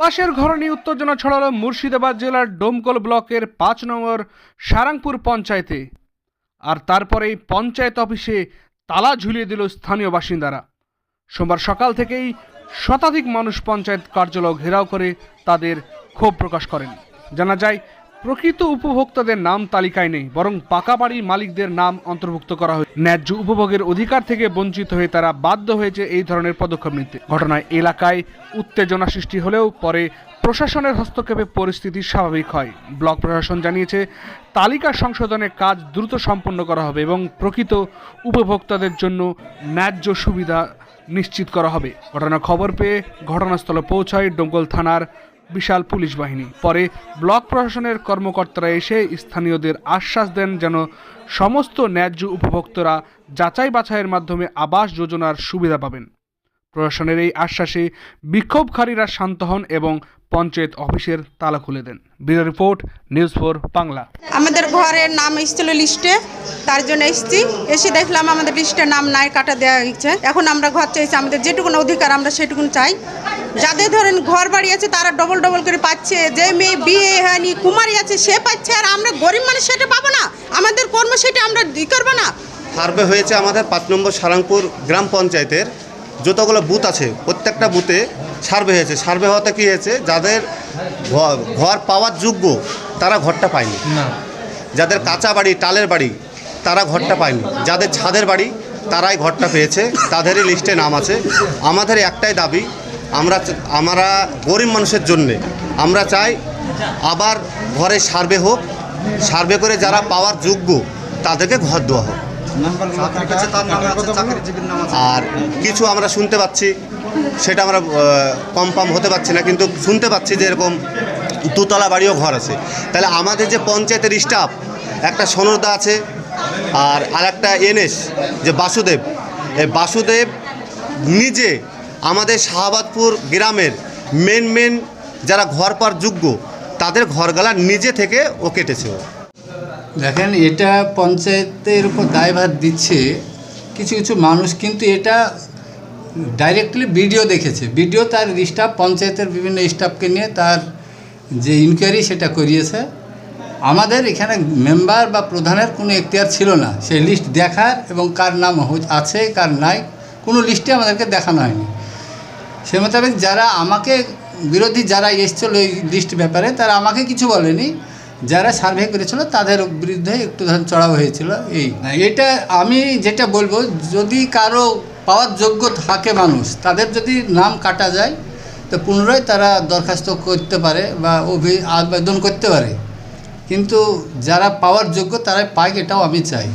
পাশের ঘর নিয়ে উত্তেজনা ছড়ালো মুর্শিদাবাদ জেলার ডোমকল ব্লকের পাঁচ নম্বর সারাংপুর পঞ্চায়েতে। আর তারপরেই পঞ্চায়েত অফিসে তালা ঝুলিয়ে দিল স্থানীয় বাসিন্দারা। সোমবার সকাল থেকেই শতাধিক মানুষ পঞ্চায়েত কার্যালয় ঘেরাও করে তাদের ক্ষোভ প্রকাশ করেন। জানা যায় প্রকৃত উপভোক্তাদের নাম তালিকায় নেই, বরং পাকা বাড়ির মালিকদের নাম অন্তর্ভুক্ত করা হয় ন্যায্য উপভোগের অধিকার থেকে বঞ্চিত হয়ে তারা বাধ্য হয়েছে এই ধরনের পদক্ষেপ নিতে। ঘটনায় এলাকায় উত্তেজনা সৃষ্টি হলেও পরে প্রশাসনের হস্তক্ষেপে পরিস্থিতি স্বাভাবিক হয়। ব্লক প্রশাসন জানিয়েছে, তালিকা সংশোধনের কাজ দ্রুত সম্পন্ন করা হবে এবং প্রকৃত উপভোক্তাদের জন্য ন্যায্য সুবিধা নিশ্চিত করা হবে। ঘটনার খবর পেয়ে ঘটনাস্থলে পৌঁছায় ডোঙ্গল থানার বিশাল পুলিশ বাহিনী। পরে ব্লক প্রশাসনের কর্মকর্তারা এসে স্থানীয়দের আশ্বাস দেন যেন সমস্ত ন্যায্য উপভোক্তরা যাচাই বাছাইয়ের মাধ্যমে আবাস যোজনার সুবিধা পাবেন। প্রশাসনের এই আশ্বাসে বিক্ষোভকারীরা শান্ত হন এবং পঞ্চায়েত অফিসের তালা খুলে দেন। Bureau report, news four Bangla. আমাদের ঘরের নাম এসেছিল লিস্টে, তার জন্য এসেছি। এসে দেখলাম আমাদের লিস্টে নাম নাই, কাটা দেওয়া হয়েছে। এখন আমরা ঘর চাইছি, আমাদের যেটুকুন অধিকার আমরা সেটুকুন চাই। যাদের ধরেন ঘর বাড়ি আছে তারা ডবল ডবল করে পাচ্ছে। যে মেয়ে বিয়ে হয়নি কুমারী আছে সে পাচ্ছে। আর আমরা গরিব মানুষ সেটা পাবো না। আমাদের কর্ম সেটা আমরা ই করব না। সার্ভে হয়েছে আমাদের পাঁচ নম্বর সারাংপুর গ্রাম পঞ্চায়েতের। যতগুলো বুথ আছে প্রত্যেকটা বুথে সার্ভে হয়েছে। সার্ভে হওয়াতে কী হয়েছে যাদের ঘর পাওয়ার যোগ্য তারা ঘরটা পায়নি। যাদের কাঁচা বাড়ি টালের বাড়ি তারা ঘরটা পায়নি। যাদের ছাদের বাড়ি তারাই ঘরটা পেয়েছে। তাদেরই লিস্টে নাম আছে। আমাদের একটাই দাবি আমরা আমরা গরিব মানুষের জন্যে। আমরা চাই আবার ঘরে সার্ভে হোক সার্ভে করে যারা পাওয়ার যোগ্য তাদেরকে ঘর দেওয়া হোক। আর কিছু আমরা শুনতে পাচ্ছি সেটা আমরা কনফার্ম হতে পারছি না কিন্তু শুনতে পাচ্ছি যে এরকম দুতলা বাড়িও ঘর আছে। তাহলে আমাদের যে পঞ্চায়েতের স্টাফ একটা সনরদা আছে আর আরেকটা এনএস যে বাসুদেব। এই বাসুদেব নিজে আমাদের শাহবাদপুর গ্রামের মেন মেন যারা ঘর পাওয়ার যোগ্য, তাদের ঘরগালা নিজে থেকে ও কেটেছে দেখেন, এটা পঞ্চায়েতের উপর দায়ভার দিচ্ছে কিছু কিছু মানুষ, কিন্তু এটা ডাইরেক্টলি ভিডিও দেখেছে। ভিডিও তার স্টাফ পঞ্চায়েতের বিভিন্ন স্টাফকে নিয়ে তার যে ইনকোয়ারি সেটা করিয়েছে। আমাদের এখানে মেম্বার বা প্রধানের কোনো এখতিয়ার ছিল না। সেই লিস্ট দেখার এবং কার নাম আছে, কার নাই, কোনো লিস্টে আমাদেরকে দেখানো হয়নি। সে মোতাবেক যারা আমাকে বিরোধী যারা এসেছিল এই লিস্ট ব্যাপারে, তারা আমাকে কিছু বলেনি। যারা সার্ভে করেছিল, তাদের বিরুদ্ধে একটু ধর চড়াও হয়েছিল। এই এটা আমি যেটা বলব, যদি কারও পাওয়ার যোগ্য থাকে মানুষ, তাদের যদি নাম কাটা যায়, তো পুনরায় তারা দরখাস্ত করতে পারে বা অভি, আবেদন করতে পারে। কিন্তু যারা পাওয়ার যোগ্য, তারাই পায় এটাও আমি চাই।